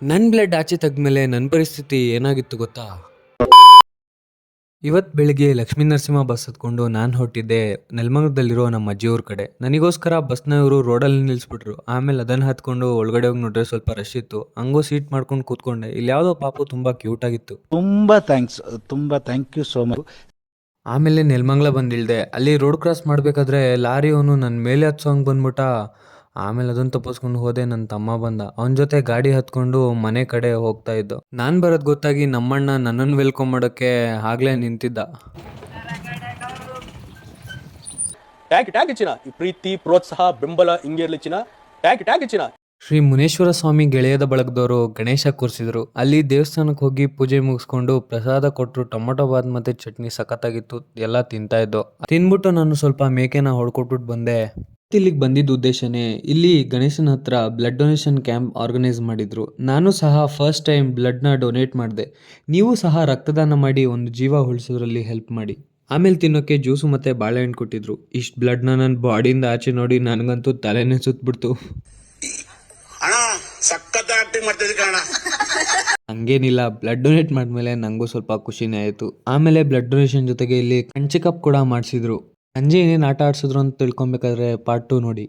ನನ್ನ ಬ್ಲಡ್ ಆಚೆ ತೆಗ್ದ್ಮೇಲೆ ನನ್ನ ಪರಿಸ್ಥಿತಿ ಏನಾಗಿತ್ತು ಗೊತ್ತಾ? ಇವತ್ತು ಬೆಳಿಗ್ಗೆ ಲಕ್ಷ್ಮೀ ನರಸಿಂಹ ಬಸ್ ಹತ್ಕೊಂಡು ನಾನು ಹೊಟ್ಟಿದ್ದೆ ನೆಲಮಂಗದಲ್ಲಿರೋ ನಮ್ಮ ಅಜ್ಜಿಯವ್ರ ಕಡೆ. ನನಗೋಸ್ಕರ ಬಸ್ನವರು ರೋಡಲ್ಲಿ ನಿಲ್ಲಿಸ್ಬಿಟ್ರು ಆಮೇಲೆ ಅದನ್ನು ಹತ್ಕೊಂಡು ಒಳಗಡೆ ಹೋಗಿ ನೋಡ್ರೆ ಸ್ವಲ್ಪ ರಶ್ ಇತ್ತು. ಹಂಗೋ ಸೀಟ್ ಮಾಡ್ಕೊಂಡು ಕೂತ್ಕೊಂಡೆ. ಇಲ್ಲಿ ಯಾವುದೋ ಪಾಪು ತುಂಬ ಕ್ಯೂಟ್ ಆಗಿತ್ತು. ತುಂಬ ಥ್ಯಾಂಕ್ಸ್ ತುಂಬ ಥ್ಯಾಂಕ್ ಯು ಸೋ ಮಚ್ ಆಮೇಲೆ ನೆಲಮಂಗ್ಲ ಬಂದಿಳ್ದೆ ಅಲ್ಲಿ ರೋಡ್ ಕ್ರಾಸ್ ಮಾಡಬೇಕಾದ್ರೆ ಲಾರಿ ಅವನು ನನ್ನ ಮೇಲೆ ಹತ್ಸೋಂಗೆ ಬಂದ್ಬಿಟ್ಟ. ಆಮೇಲೆ ಅದನ್ನ ತಪ್ಪಿಸ್ಕೊಂಡು ಹೋದೆ ನನ್ನ ತಮ್ಮ ಬಂದ. ಅವನ ಜೊತೆ ಗಾಡಿ ಹತ್ಕೊಂಡು ಮನೆ ಕಡೆ ಹೋಗ್ತಾ ಇದ್ದು. ನಾನು ಬರೋದು ಗೊತ್ತಾಗಿ ನಮ್ಮಣ್ಣ ನನ್ನನ್ನು ವೆಲ್ಕಮ್ ಮಾಡೋಕೆ ಆಗ್ಲೇ ನಿಂತಿದ್ದ. ಟ್ಯಾಕ್ ಟ್ಯಾಕ್ ಈ ಪ್ರೀತಿ ಪ್ರೋತ್ಸಾಹ ಬೆಂಬಲ ಹಿಂಗೆ ಇರ್ಲಿ ಚಿನ್ನ. ಟ್ಯಾಗ್ ಟ್ಯಾಗ್ ಚಿನ್ನ. ಶ್ರೀ ಮುನೇಶ್ವರ ಸ್ವಾಮಿ ಗೆಳೆಯದ ಬಳಗದವರು ಗಣೇಶ ಕೂರಿಸಿದ್ರು. ಅಲ್ಲಿ ದೇವಸ್ಥಾನಕ್ಕೆ ಹೋಗಿ ಪೂಜೆ ಮುಗಿಸ್ಕೊಂಡು ಪ್ರಸಾದ ಕೊಟ್ಟರು ಟೊಮೊಟೊ ಬಾತ್ ಮತ್ತೆ ಚಟ್ನಿ ಸಖತ್ತಾಗಿತ್ತು ಎಲ್ಲ ತಿಂತಾ ಇದ್ದು. ತಿನ್ಬಿಟ್ಟು ನಾನು ಸ್ವಲ್ಪ ಮೇಕೆನ ಹೊಡ್ಕೊಟ್ಬಿಟ್ಟು ಬಂದೆ. ಇಲ್ಲಿಗೆ ಬಂದಿದ್ದ ಉದ್ದೇಶನೇ ಇಲ್ಲಿ ಗಣೇಶನ ಹತ್ರ ಬ್ಲಡ್ ಡೊನೇಷನ್ ಕ್ಯಾಂಪ್ ಆರ್ಗನೈಸ್ ಮಾಡಿದ್ರು. ನಾನು ಸಹ ಫಸ್ಟ್ ಟೈಮ್ ಬ್ಲಡ್ನ ಡೊನೇಟ್ ಮಾಡಿದೆ. ನೀವು ಸಹ ರಕ್ತದಾನ ಮಾಡಿ ಒಂದು ಜೀವ ಉಳಿಸೋದ್ರಲ್ಲಿ ಹೆಲ್ಪ್ ಮಾಡಿ. ಆಮೇಲೆ ತಿನ್ನೋಕೆ ಜ್ಯೂಸು ಮತ್ತು ಬಾಳೆಹಣ್ಣು ಕೊಟ್ಟಿದ್ರು. ಇಷ್ಟು ಬ್ಲಡ್ನ ನನ್ನ ಬಾಡಿಯಿಂದ ಆಚೆ ನೋಡಿ ನನಗಂತೂ ತಲೆನೇ ಸುತ್ತಬಿಡ್ತು ಹಂಗೇನಿಲ್ಲ ಬ್ಲಡ್ ಡೊನೇಟ್ ಮಾಡಿದ್ಮೇಲೆ ನನಗೂ ಸ್ವಲ್ಪ ಖುಷಿನೇ ಆಯಿತು. ಆಮೇಲೆ ಬ್ಲಡ್ ಡೊನೇಷನ್ ಜೊತೆಗೆ ಇಲ್ಲಿ ಕಣ್ ಕಪ್ ಕೂಡ ಮಾಡಿಸಿದ್ರು. ಸಂಜೆ ಏನೇನು ಆಟ ಆಡಿಸಿದ್ರು ಅಂತ ತಿಳ್ಕೊಬೇಕಾದ್ರೆ ಪಾರ್ಟ್ ಟು ನೋಡಿ.